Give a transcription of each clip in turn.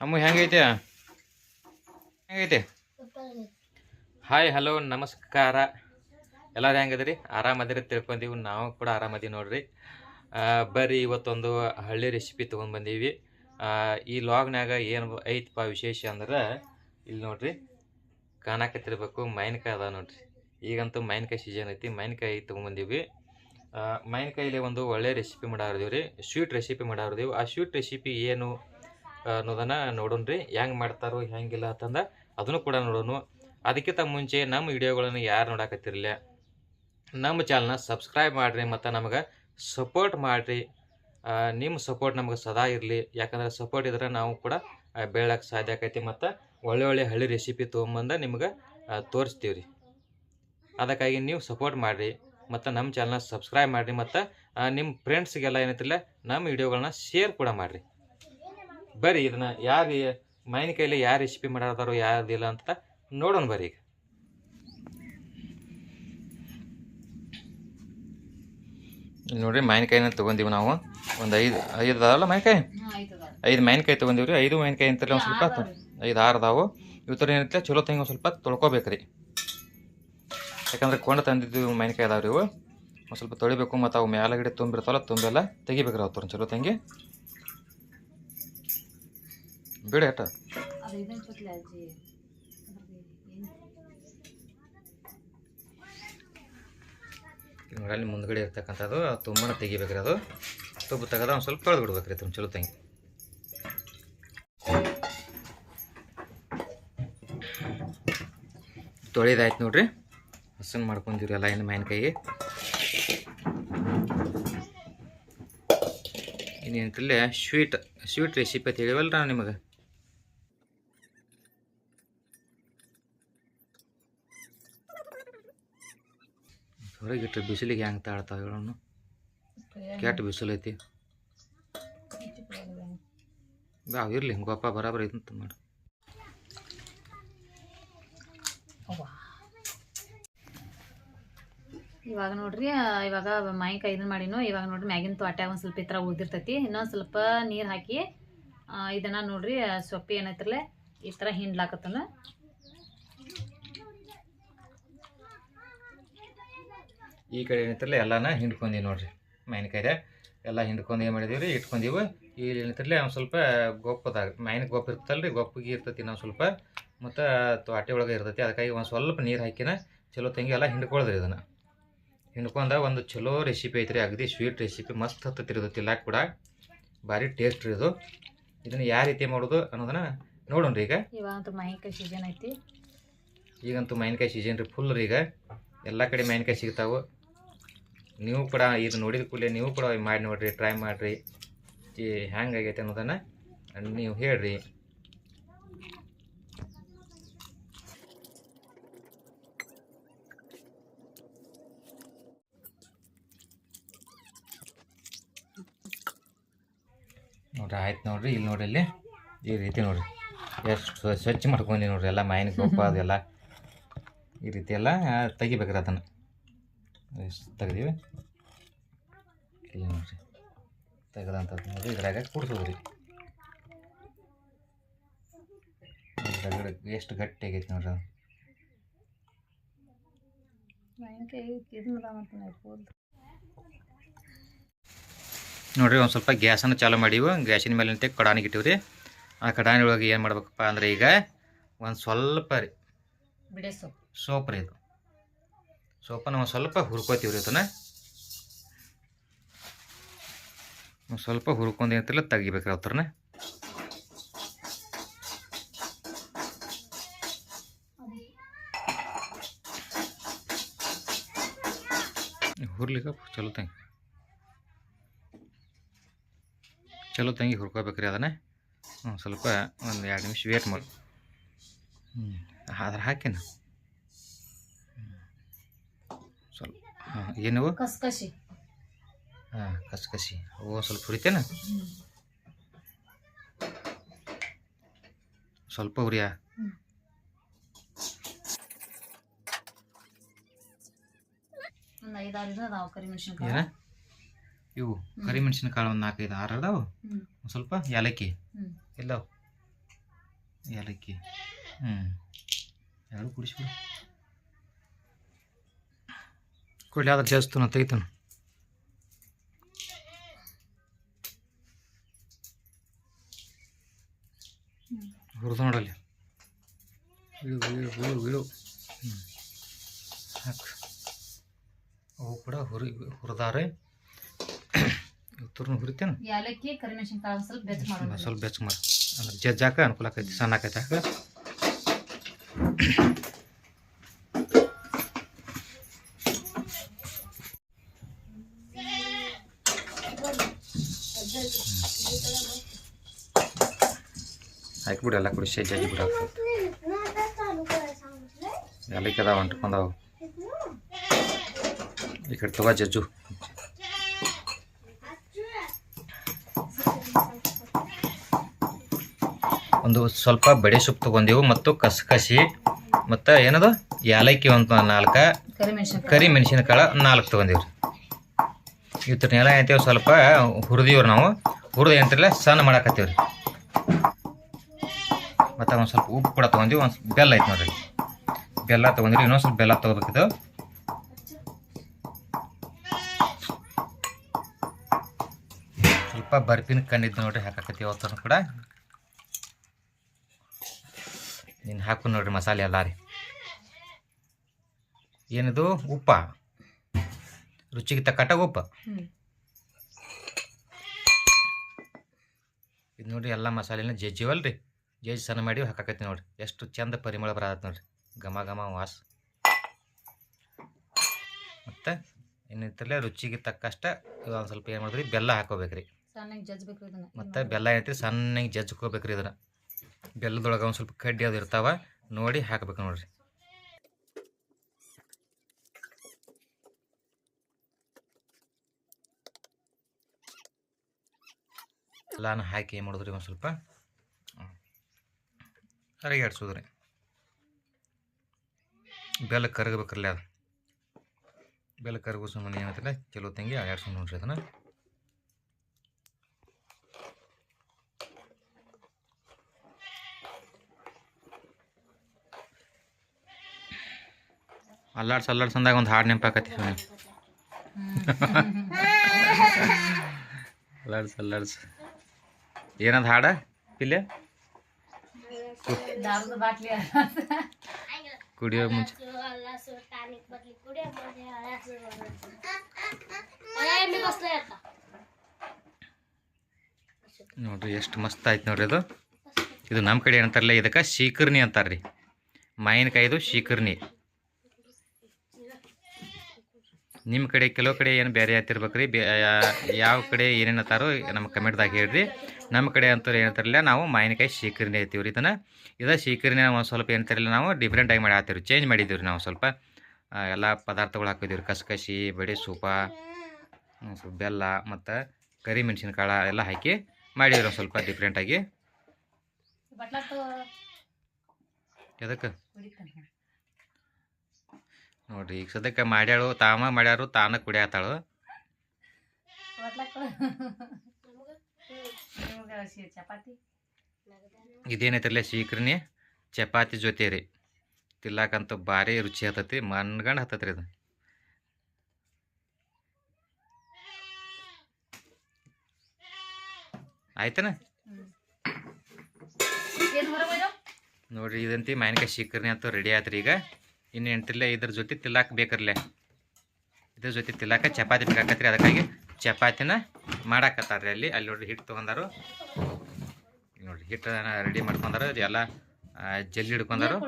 ಅಮ್ಮ, ಹೆಂಗೈತೆ? ಹೆಂಗೈತೆ? ಹಾಯ್ ಹಲೋ ನಮಸ್ಕಾರ. ಎಲ್ಲರೂ ಹೆಂಗದ್ರಿ? ಆರಾಮದಿರಿ ತಿಳ್ಕೊಂಡೀವಿ. ನಾವು ಕೂಡ ಆರಾಮದೀವಿ ನೋಡ್ರಿ. ಬರ್ರಿ, ಇವತ್ತೊಂದು ಹಳ್ಳಿ ರೆಸಿಪಿ ತೊಗೊಂಡು ಬಂದೀವಿ. ಈ ಲಾಗ್ನಾಗ ಏನು ಐತಪ್ಪ ವಿಶೇಷ ಅಂದ್ರೆ, ಇಲ್ಲಿ ನೋಡ್ರಿ, ಕಾಣಕತ್ತಿರ್ಬೇಕು ಮೈನ್ಕಾಯಿ ಅದ ನೋಡ್ರಿ. ಈಗಂತೂ ಮೈನ್ಕಾಯಿ ಸೀಸನ್ ಐತಿ. ಮೈನ್ಕಾಯಿ ತೊಗೊಂಬಂದೀವಿ ಮೈನ್ಕಾಯಿಲಿ ಒಂದು ಒಳ್ಳೆ ರೆಸಿಪಿ ಮಾಡಾರ್ದೀವಿ ರೀ ಸ್ವೀಟ್ ರೆಸಿಪಿ ಮಾಡಾರ್ದೀವಿ. ಆ ಸ್ವೀಟ್ ರೆಸಿಪಿ ಏನು ಅನ್ನೋದನ್ನ ನೋಡೋಣ್ರಿ. ಹೆಂಗೆ ಮಾಡ್ತಾರೋ, ಹೆಂಗಿಲ್ಲ ಅಂತಂದ ಅದನ್ನು ಕೂಡ ನೋಡೋಣ ಅದಕ್ಕಿಂತ ಮುಂಚೆ ನಮ್ಮ ವಿಡಿಯೋಗಳನ್ನು ಯಾರು ನೋಡಕತ್ತಿರಲಿಲ್ಲ, ನಮ್ಮ ಚಾನಲ್ನ ಸಬ್ಸ್ಕ್ರೈಬ್ ಮಾಡಿರಿ ಮತ್ತು ನಮಗೆ ಸಪೋರ್ಟ್ ಮಾಡಿರಿ. ನಿಮ್ಮ ಸಪೋರ್ಟ್ ನಮಗೆ ಸದಾ ಇರಲಿ. ಯಾಕಂದ್ರೆ ಸಪೋರ್ಟ್ ಇದ್ರೆ ನಾವು ಕೂಡ ಬೆಳಕ್ಕೆ ಸಾಧ್ಯ ಆಕೈತಿ ಮತ್ತು ಒಳ್ಳೆ ಒಳ್ಳೆ ಹಳ್ಳಿ ರೆಸಿಪಿ ತೊಗೊಂಬಂದು ನಿಮ್ಗೆ ತೋರಿಸ್ತೀವಿ ರೀ ಅದಕ್ಕಾಗಿ ನೀವು ಸಪೋರ್ಟ್ ಮಾಡಿರಿ ಮತ್ತು ನಮ್ಮ ಚಾನಲ್ನ ಸಬ್ಸ್ಕ್ರೈಬ್ ಮಾಡಿರಿ ಮತ್ತು ನಿಮ್ಮ ಫ್ರೆಂಡ್ಸ್ಗೆಲ್ಲ ಏನೈತಿಲ್ಲ ನಮ್ಮ ವಿಡಿಯೋಗಳನ್ನ ಶೇರ್ ಕೂಡ ಮಾಡಿರಿ. ಬರ್ರಿ ಇದನ್ನ ಯಾರು ಮಾವಿನಕಾಯಲ್ಲಿ ಯಾರು ರೆಸಿಪಿ ಯಾರು ಯಾರ್ದಿಲ್ಲ ಅಂತ ನೋಡೋಣ ಬರೀ ಈಗ. ಇಲ್ಲಿ ನೋಡ್ರಿ ಮಾವಿನಕಾಯಿನ ತೊಗೊಂಡಿವಿ ನಾವು. ಒಂದು ಐದು ಐದು ಅದಾವಲ್ಲ ಮಾವಿನಕಾಯಿ ಐದು ಮಾವಿನಕಾಯಿ ತೊಗೊಂಡಿವಿ ರೀ. ಐದು ಮಾವಿನಕಾಯಿ ಅಂತಲ್ಲಿ ಒಂದು ಸ್ವಲ್ಪ ಐದು ಆರು ಅದಾವು. ಇವು ಥರ ಏನೈತೆ ಚಲೋ ತಂಗಿ ಒಂದು ಸ್ವಲ್ಪ ತೊಳ್ಕೊಬೇಕು ರೀ. ಯಾಕಂದ್ರೆ ಕೊಂಡ ತಂದಿದ್ದು ಮಾವಿನಕಾಯಿ ರೀ ಇವು. ಒಂದು ಸ್ವಲ್ಪ ತೊಳಿಬೇಕು ಮತ್ತು ಅವು ಮ್ಯಾಲಗಡೆ ತುಂಬಿರ್ತಾವಲ್ಲ ತುಂಬೆಲ್ಲ. ತೆಗಿಬೇಕು ರೀ ಅವ್ರ ಚಲೋ ತಂಗಿ. ಬಿಡಿ ಅಟ ಅಲ್ಲಿ ಮುಂದ್ಗಡೆ ಇರ್ತಕ್ಕಂಥದ್ದು ತುಂಬಾ ತೆಗಿಬೇಕ್ರಿ ಅದು. ತುಂಬ ತೆಗೆದ ಒಂದು ಸ್ವಲ್ಪ ತೊಳೆದು ಬಿಡ್ಬೇಕ್ರಿ ತುಂಬ ಚಲೋ ತಂಗಿ. ತೊಳೆದಾಯ್ತು ನೋಡ್ರಿ. ಹಸನ್ ಮಾಡ್ಕೊಂಡಿವ್ರಿ ಎಲ್ಲ ಇನ್ನು ಇನ್ನೇನು ಕಲ್ಲೇ ಸ್ವೀಟ್ ಸ್ವೀಟ್ ರೆಸಿಪಿ ಅಂತ ಹೇಳಿವಲ್ಲ ನಿಮಗೆ. ಹೊರಗಿಟ್ರೆ ಬಿಸಿಲಿಗೆ ಹೆಂಗೆ ತಾಳ್ತಾವ ಹೇಳೋಣ ಕೆಟ್ಟ ಬಿಸಿಲೈತಿ ಐತಿ. ಇರಲಿ ಇರ್ಲಿ ಗೊಪ್ಪ ಬರಾಬರ್ ಐತಂತ ಮಾಡಿ. ಇವಾಗ ನೋಡ್ರಿ ಇವಾಗ ಮೈ ಇದನ್ನ ಮಾಡಿನೋ ಇವಾಗ ನೋಡ್ರಿ ಮ್ಯಾಗಿನ ತೋಟ ಒಂದು ಸ್ವಲ್ಪ ಈ ಥರ ಉಳ್ದಿರ್ತೈತಿ. ಇನ್ನೊಂದು ಸ್ವಲ್ಪ ನೀರು ಹಾಕಿ ಇದನ್ನ ನೋಡ್ರಿ ಸೊಪ್ಪಿ ಸೊಪ್ಪು ಏನೈತ್ರಲ್ಲ ಈ ಥರ ಹಿಂಡ್ಲಾಕತ್ತನ. ಈ ಕಡೆ ಏನಿತ್ತಲ್ಲ ಎಲ್ಲಾನ ಹಿಂಡ್ಕೊಂಡಿ ನೋಡ್ರಿ. ಮಾವಿನಕಾಯ್ದೆ ಎಲ್ಲ ಹಿಂಡ್ಕೊಂಡು ಏನು ಮಾಡಿದೀವಿ ರೀ ಇಟ್ಕೊಂಡೀವಿ. ಇಲ್ಲಿ ಏನೈತಿರಲ್ಲ ಒಂದು ಸ್ವಲ್ಪ ಗೊಪ್ಪದಾಗ ಮಾವಿನ ಗೊಪ್ಪ ಇರ್ತಲ್ಲ ರೀ ಗೊಪ್ಪಿಗೆ ಇರ್ತೈತಿ ನಾವು ಸ್ವಲ್ಪ. ಮತ್ತು ತ್ವಾಟೆ ಒಳಗೆ ಇರ್ತೈತಿ ಅದಕ್ಕಾಗಿ ಒಂದು ಸ್ವಲ್ಪ ನೀರು ಹಾಕಿನ ಚಲೋ ತಂಗಿ ಎಲ್ಲ ಹಿಂಡ್ಕೊಳ್ದ್ರಿ ಇದನ್ನು. ಹಿಂಡ್ಕೊಂಡ ಒಂದು ಚಲೋ ರೆಸಿಪಿ ಐತ್ರಿ ಅಗದಿ ಸ್ವೀಟ್ ರೆಸಿಪಿ ಮಸ್ತ್ ಹತ್ತೈತಿ ಇದು ತಿನ್ನಾಕ ಕೂಡ. ಭಾರಿ ಟೇಸ್ಟ್ ರೀ ಇದು. ಇದನ್ನು ಯಾವ ರೀತಿ ಮಾಡೋದು ಅನ್ನೋದನ್ನ ನೋಡೋಣ ಈಗ. ಇವಾಗಂತೂ ಮಾವಿನಕಾಯಿ ಸೀಸನ್ ಐತಿ. ಈಗಂತೂ ಮಾವಿನಕಾಯಿ ಸೀಸನ್ ರೀ ಫುಲ್ ರೀ ಈಗ. ಎಲ್ಲ ಕಡೆ ಮಾವಿನಕಾಯಿ ಸಿಗ್ತಾವೆ. ನೀವು ಕೂಡ ಇದು ನೋಡಿದ ಕೂಡಲೇ ನೀವು ಕೂಡ ಮಾಡಿ ನೋಡಿರಿ ಟ್ರೈ ಮಾಡಿರಿ. ಈ ಹೆಂಗಾಗೈತೆ ಅನ್ನೋದನ್ನು ನೀವು ಹೇಳ್ರಿ. ನೋಡ್ರಿ, ಆಯ್ತು ನೋಡ್ರಿ, ಇಲ್ಲಿ ನೋಡ್ರಿ, ಇಲ್ಲಿ ಈ ರೀತಿ ನೋಡ್ರಿ. ಎಷ್ಟು ಸ್ವಚ್ಛ ಮಾಡ್ಕೊಂಡಿ ನೋಡ್ರಿ, ಎಲ್ಲ ಮಾಯಿನ ಗೊಬ್ಬ ಅದೆಲ್ಲ. ಈ ರೀತಿ ಎಲ್ಲ ತೆಗಿಬೇಕ್ರಿ ಅದನ್ನು. ಎಷ್ಟು ತೆಗ್ದೀವಿ? ಇಲ್ಲಿ ನೋಡಿರಿ ತೆಗೆದಂಥದ್ದು ನೋಡ್ರಿ ಇದ್ರಾಗ ಕುಡ್ಸೋದು ರೀ ಎಷ್ಟು ಗಟ್ಟಿ ಆಗೈತೆ ನೋಡ್ರಿ ಅದು. ನೋಡಿರಿ ಒಂದು ಸ್ವಲ್ಪ ಗ್ಯಾಸನ್ನು ಚಾಲು ಮಾಡೀವಿ. ಗ್ಯಾಸಿನ ಮೇಲೆ ನಿಂತೆ ಕಡಾನಿಗೆ ಇಟ್ಟಿವ್ರಿ. ಆ ಕಡಾನಿ ಒಳಗೆ ಏನು ಮಾಡ್ಬೇಕಪ್ಪ ಅಂದ್ರೆ ಈಗ ಒಂದು ಸ್ವಲ್ಪ ರೀ ಸೋಪ್ ರೀ ಇದು. ಸೋಪನ್ನು ನಾವು ಸ್ವಲ್ಪ ಹುರ್ಕೋತೀವಿ ರೀ ಅದನ್ನು ಸ್ವಲ್ಪ ಹುರ್ಕೊಂಡು ಏನಂತಿಲ್ಲ ತೆಗಿಬೇಕ್ರಿ ಅವ್ರನ್ನ ಹುರ್ಲಿಕ್ಕೆ ಚಲೋ ತಂಗಿ. ಚಲೋ ತಂಗಿ ಹುರ್ಕೋಬೇಕ್ರಿ ಅದನ್ನ. ಸ್ವಲ್ಪ ಒಂದು ಎರಡು ನಿಮಿಷ ವೇಟ್ ಮಾಡಿ. ಹ್ಞೂ ಅದ್ರ ಹಾಕಿನ ಸ್ವಲ್ಪ ಹಾಂ ಏನವು ಕಸ್ಕಸಿ ಹಾಂ ಕಸ್ಕಸಿ ಅವು ಸ್ವಲ್ಪ ಹುರಿತೇನ? ಸ್ವಲ್ಪ ಹುರಿಯಾ? ಒಂದು ಐದಾರು ಅದಾವ ಕರಿಮೆಣಸಿನ್ಕಾಯಿ ಏನ? ಇವು ಕರಿಮೆಣಸಿನಕಾಳು ಒಂದು ನಾಲ್ಕೈದು ಆರು ಅದಾವು. ಒಂದು ಸ್ವಲ್ಪ ಏಲಕ್ಕಿ ಎಲ್ಲವು? ಏಲಕ್ಕಿ ಹ್ಞೂ ಎರಡು ಕುಡಿಸ್ಬಿಡು. ಕೊಡ್ಲಿ ಆದ್ರೆ ಜಾಸ್ತಿ ತೆಗಿತಾನೆ. ಹುರಿದು ನೋಡಲ್ಲಿ. ಇಳು ಇಳು ಇಳು ಇಳು. ಹ್ಞೂ ಹಾಕು. ಅವು ಕೂಡ ಹುರಿ ಹುರಿದಾರೆ. ತುರ್ನ ಹುರಿತೇನೆ. ಸ್ವಲ್ಪ ಬೆಚ್ಚ ಮಾಡಿ. ಅಂದ್ರೆ ಜಜ್ಜಾಕ ಅನುಕೂಲ ಆಕೈತಿ ಸಣ್ಣ ಆಕೈತಿ ಹಾಕ. ಎಲ್ಲ ಕುಡಿಸಿ ಜಜ್ಜಿ ಬಿಡು. ಎಲ್ಲಕ್ಕೆ ಅದಾವ, ಅಂಟ್ಕೊಂಡವು. ಈ ಕಡೆ ತಗೋ ಜಜ್ಜು. ಒಂದು ಸ್ವಲ್ಪ ಬಡೆ ಸೊಪ್ಪು ತೊಗೊಂಡೆವು ಮತ್ತು ಕಸಕಸಿ ಮತ್ತು ಏನದು? ಏಲಕ್ಕಿ ಒಂದು ನಾಲ್ಕು, ಕರಿ ಮೆಣಸಿನಕಾಳು ನಾಲ್ಕು ತೊಗೊಂಡೀವ್ರಿ. ಇವತ್ತನ್ನೆಲ್ಲ ಏನಂತೇವೆ ಸ್ವಲ್ಪ ಹುರಿದೀವ್ರಿ ನಾವು. ಹುರಿದು ಏನಂತಿರಲ್ಲ ಸಣ್ಣ ಮಾಡಾಕತ್ತೀವ್ರಿ. ಮತ್ತು ಒಂದು ಸ್ವಲ್ಪ ಉಪ್ಪು ಕೂಡ ತೊಗೊಂಡಿವಿ ಒಂದು ಬೆಲ್ಲ ಐತೆ ನೋಡ್ರಿ. ಬೆಲ್ಲ ತೊಗೊಂಡ್ರಿ ಇನ್ನೊಂದು ಸ್ವಲ್ಪ ಬೆಲ್ಲ ತೊಗೋಬೇಕಿದ್ದು ಸ್ವಲ್ಪ ಬರ್ಪಿನ ಕಂಡಿದ್ದು ನೋಡ್ರಿ ಹಾಕಾಕತ್ತೀವಿ ಅವತ್ತೂ ಕೂಡ. ನೀನು ಹಾಕು ನೋಡ್ರಿ ಮಸಾಲೆ ಎಲ್ಲ ರೀ. ಏನಿದು? ಉಪ್ಪ. ರುಚಿಗೆ ತಕ್ಕಟ್ಟ ಉಪ್ಪು. ಇದು ನೋಡ್ರಿ ಎಲ್ಲ ಮಸಾಲೆನ ಜಜ್ಜಿವಲ್ರಿ ಜಜ್ಜಿ ಸಣ್ಣ ಮಾಡಿ ಹಾಕಾಕೈತಿ ನೋಡಿರಿ. ಎಷ್ಟು ಚಂದ ಪರಿಮಳ ಬರತ್ತೆ ನೋಡಿರಿ. ಘಮ ಘಮ ವಾಸ. ಮತ್ತು ಇನ್ನಿತ್ತಲ್ಲೇ ರುಚಿಗೆ ತಕ್ಕಷ್ಟ ಒಂದು ಸ್ವಲ್ಪ ಏನು ಮಾಡಿದ್ರಿ ಬೆಲ್ಲ ಹಾಕೋಬೇಕ್ರಿ. ಸಣ್ಣಗೆ ಜಜ್ಬೇಕು ಇದನ್ನ. ಮತ್ತು ಬೆಲ್ಲ ಏನೈತಿ ಸಣ್ಣಗೆ ಜಜ್ಕೋಬೇಕ್ರಿ ಇದನ್ನು. ಬೆಲ್ಲದೊಳಗೆ ಒಂದು ಸ್ವಲ್ಪ ಕಡ್ಡಿ ಅದು ಇರ್ತಾವೆ ನೋಡಿ ಹಾಕ್ಬೇಕು ನೋಡಿರಿ. ಎಲ್ಲಾನು ಹಾಕಿ ಏನು ಮಾಡಿದ್ರಿ ಒಂದು ಸ್ವಲ್ಪ? ಅರಗಾಡ್ಸೋದ್ರಿ ಬೆಲ್ಲ ಕರಗಬೇಕಲ್ಲ ಅದು. ಬೆಲ್ಲ ಕರಗೋ ಸುಮ್ಮನೆ ಏನಂತಿಲ್ಲ ಚಲೋ ತಂಗಿ ಆಡ್ಸ್ಕೊಂಡು ನೋಡ್ರಿ ಅದನ್ನು ಅಲ್ಲಾಡ್ಸ, ಅಲ್ಲಾಡ್ಸ್ ಅಂದಾಗ ಒಂದು ಹಾಡು ನೆನಪಾಕತಿ ಅಲ್ಲಾಡ್ಸ್ ಅಲ್ಲಾಡ್ಸ್. ಏನದು ಹಾಡ ಪಿಲ್ಲೆ ಕುಡಿಯೋ ಮುಂಚೆ. ನೋಡ್ರಿ ಎಷ್ಟು ಮಸ್ತ್ ಆಯ್ತು ನೋಡ್ರಿ ಅದು. ಇದು ನಮ್ಮ ಕಡೆ ಏನಂತಾರಲ್ಲ ಇದಕ್ಕೆ ಶೀಕರ್ಣಿ ಅಂತಾರ್ರಿ. ಮಾವಿನಕಾಯಿದು ಶೀಕರ್ಣಿ. ನಿಮ್ಮ ಕಡೆ ಕೆಲವು ಕಡೆ ಏನು ಬೇರೆ ಆಯ್ತಿರ್ಬೇಕ್ರಿ ಬೇ ಯಾ- ಯಾವ ಕಡೆ ಏನೇನು ಅತ್ತಾರೋ ನಮ್ಮ ಕಮೆಂಟ್ದಾಗ ಹೇಳ್ರಿ. ನಮ್ಮ ಕಡೆ ಅಂತೂ ಏನಂತಾರಲ್ಲ ನಾವು ಮಾವಿನಕಾಯಿ ಶೀಕರಣೆ ಐತಿವಿ ರೀ ಇದನ್ನು. ಇದು ಶೀಕರಣೆ ಒಂದು ಸ್ವಲ್ಪ ಏನಂತಾರಲ್ಲ ನಾವು ಡಿಫ್ರೆಂಟಾಗಿ ಮಾಡಿ ಹಾಕ್ತೀವಿ ಚೇಂಜ್ ಮಾಡಿದ್ದೀವಿ ರೀ ನಾವು ಸ್ವಲ್ಪ. ಎಲ್ಲ ಪದಾರ್ಥಗಳು ಹಾಕಿದ್ದೀವಿ ರೀ ಕಸಕಸಿ ಬಡಿ ಸೂಪ ಸ್ವಲ್ಪ ಬೆಲ್ಲ ಮತ್ತು ಕರಿ ಮೆಣಸಿನಕಾಳು ಎಲ್ಲ ಹಾಕಿ ಮಾಡಿದ್ರು ಒಂದು ಸ್ವಲ್ಪ ಡಿಫ್ರೆಂಟಾಗಿ ಎದಕ್ಕೆ? ನೋಡ್ರಿ ಈಗ ಸದ್ಯಕ್ಕೆ ಮಾಡ್ಯಾಳು ತಾಮ ಮಾಡ್ಯಾರು ತಾನ ಕುಡಿಯತ್ತಾಳು ಇದೇನೈತಿರ್ಲಿ ಶೀಕ್ರಿ ಚಪಾತಿ? ಇದೇನೈತಿರಲ್ಲ ಶೀಕ್ರನಿ ಚಪಾತಿ ಜೊತೆ ರೀ. ತಿಲ್ಲಕ್ಕಂತೂ ಭಾರಿ ರುಚಿ ಹತ್ತತಿ ಮನ್ಗಂಡು ಹತ್ತತ್ರಿ ಇದು ಆಯ್ತನ? ನೋಡ್ರಿ ಇದಂತಿ ಮಾವಿನಕಾಯಿ ಶೀಕರ್ಣಿ ಅಂತೂ ರೆಡಿ ಆತ್ರಿ ಈಗ. ಇನ್ನು ಎಂಟಿಲ್ಲ ಇದ್ರ ಜೊತೆ ತಿಲ್ಲಾಕ ಬೇಕರ್ಲೆ. ಇದ್ರ ಜೊತೆ ತಿಲ್ಲಾಕ ಚಪಾತಿ ಬೇಕಾಕತ್ರಿ ಅದಕ್ಕಾಗಿ. ಚಪಾತಿನ ಮಾಡಾಕತ್ತಾರ್ರಿ ಅಲ್ಲಿ. ಅಲ್ಲಿ ನೋಡ್ರಿ ಹಿಟ್ಟು ತೊಗೊಂಡಾರು. ನೋಡ್ರಿ ಹಿಟ್ಟನ್ನ ರೆಡಿ ಮಾಡ್ಕೊಂಡಾರು. ಎಲ್ಲ ಜಲ್ಲಿ ಹಿಡ್ಕೊಂಡಾರು.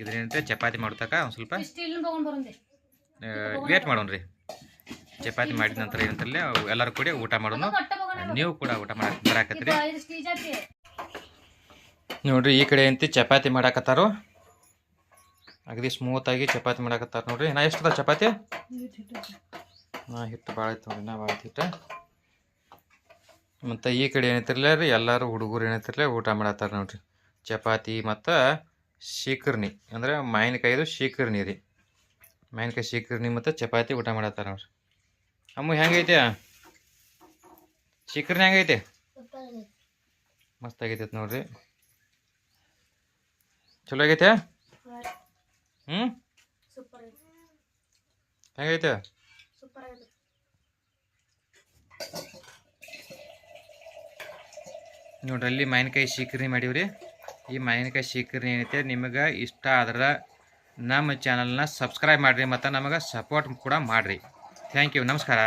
ಇದರಿಂದ ಚಪಾತಿ ಮಾಡ್ತಕ್ಕ ಒಂದು ಸ್ವಲ್ಪ. ವೇಟ್ ಮಾಡೋಣ್ರಿ. ಚಪಾತಿ ಮಾಡಿದ ನಂತರ ಏನಂತಲ್ಲೇ ಎಲ್ಲರೂ ಕೂಡಿ ಊಟ ಮಾಡೋಣ. ನೀವು ಕೂಡ ಊಟ ಮಾಡಕ್ಕೆ ಬರಾಕತ್ರಿ. ನೋಡ್ರಿ ಈ ಕಡೆ ಅಂತಿ ಚಪಾತಿ ಮಾಡಾಕತ್ತಾರು. ಅಗದಿ ಸ್ಮೂತಾಗಿ ಚಪಾತಿ ಮಾಡಾಕತ್ತಾರ ನೋಡ್ರಿ. ನಾ ಎಷ್ಟು ಅದ ಚಪಾತಿ? ನಾ ಹಿಟ್ಟು ಭಾಳ ಐತೆ ನೋಡ್ರಿ, ನಾ ಭಾಳ ಹಿಟ್ಟು. ಮತ್ತು ಈ ಕಡೆ ಏನೈತಿರ್ಲ ರೀ, ಎಲ್ಲರೂ ಹುಡುಗರು ಏನೈತಿರ್ಲ ಊಟ ಮಾಡತ್ತಾರ ನೋಡ್ರಿ. ಚಪಾತಿ ಮತ್ತು ಶೀಕರ್ಣಿ, ಅಂದ್ರೆ ಮಾವಿನಕಾಯಿದು ಶೀಕರ್ಣಿ ರೀ. ಮಾವಿನಕಾಯಿ ಶೀಕರ್ಣಿ ಮತ್ತು ಚಪಾತಿ ಊಟ ಮಾಡತ್ತಾರ ನೋಡ್ರಿ. ಅಮ್ಮ ಹೆಂಗೈತೆ ಶೀಕರ್ಣಿ ಹೆಂಗೈತೆ ಮಸ್ತ್ ಆಗೈತೆ ನೋಡ್ರಿ. ಚಲೋ ಆಗೈತೆ? ಹ್ಞೂ ಸೂಪರ್ ಹೆಂಗೈತೆ? ಸೂಪರ್ ಆಗಿದೆ ನೋಡ್ರಿ ಅಲ್ಲಿ ಮಾವಿನಕಾಯಿ ಶೀಕರ್ಣಿ ಮಾಡೀವ್ರಿ. ಈ ಮಾವಿನಕಾಯಿ ಶೀಕರ್ಣಿ ಏನೈತೆ ನಿಮಗೆ ಇಷ್ಟ ಆದ್ರೆ ನಮ್ಮ ಚಾನಲ್ನ ಸಬ್ಸ್ಕ್ರೈಬ್ ಮಾಡಿರಿ ಮತ್ತು ನಮಗೆ ಸಪೋರ್ಟ್ ಕೂಡ ಮಾಡಿರಿ. ಥ್ಯಾಂಕ್ ಯು ನಮಸ್ಕಾರ.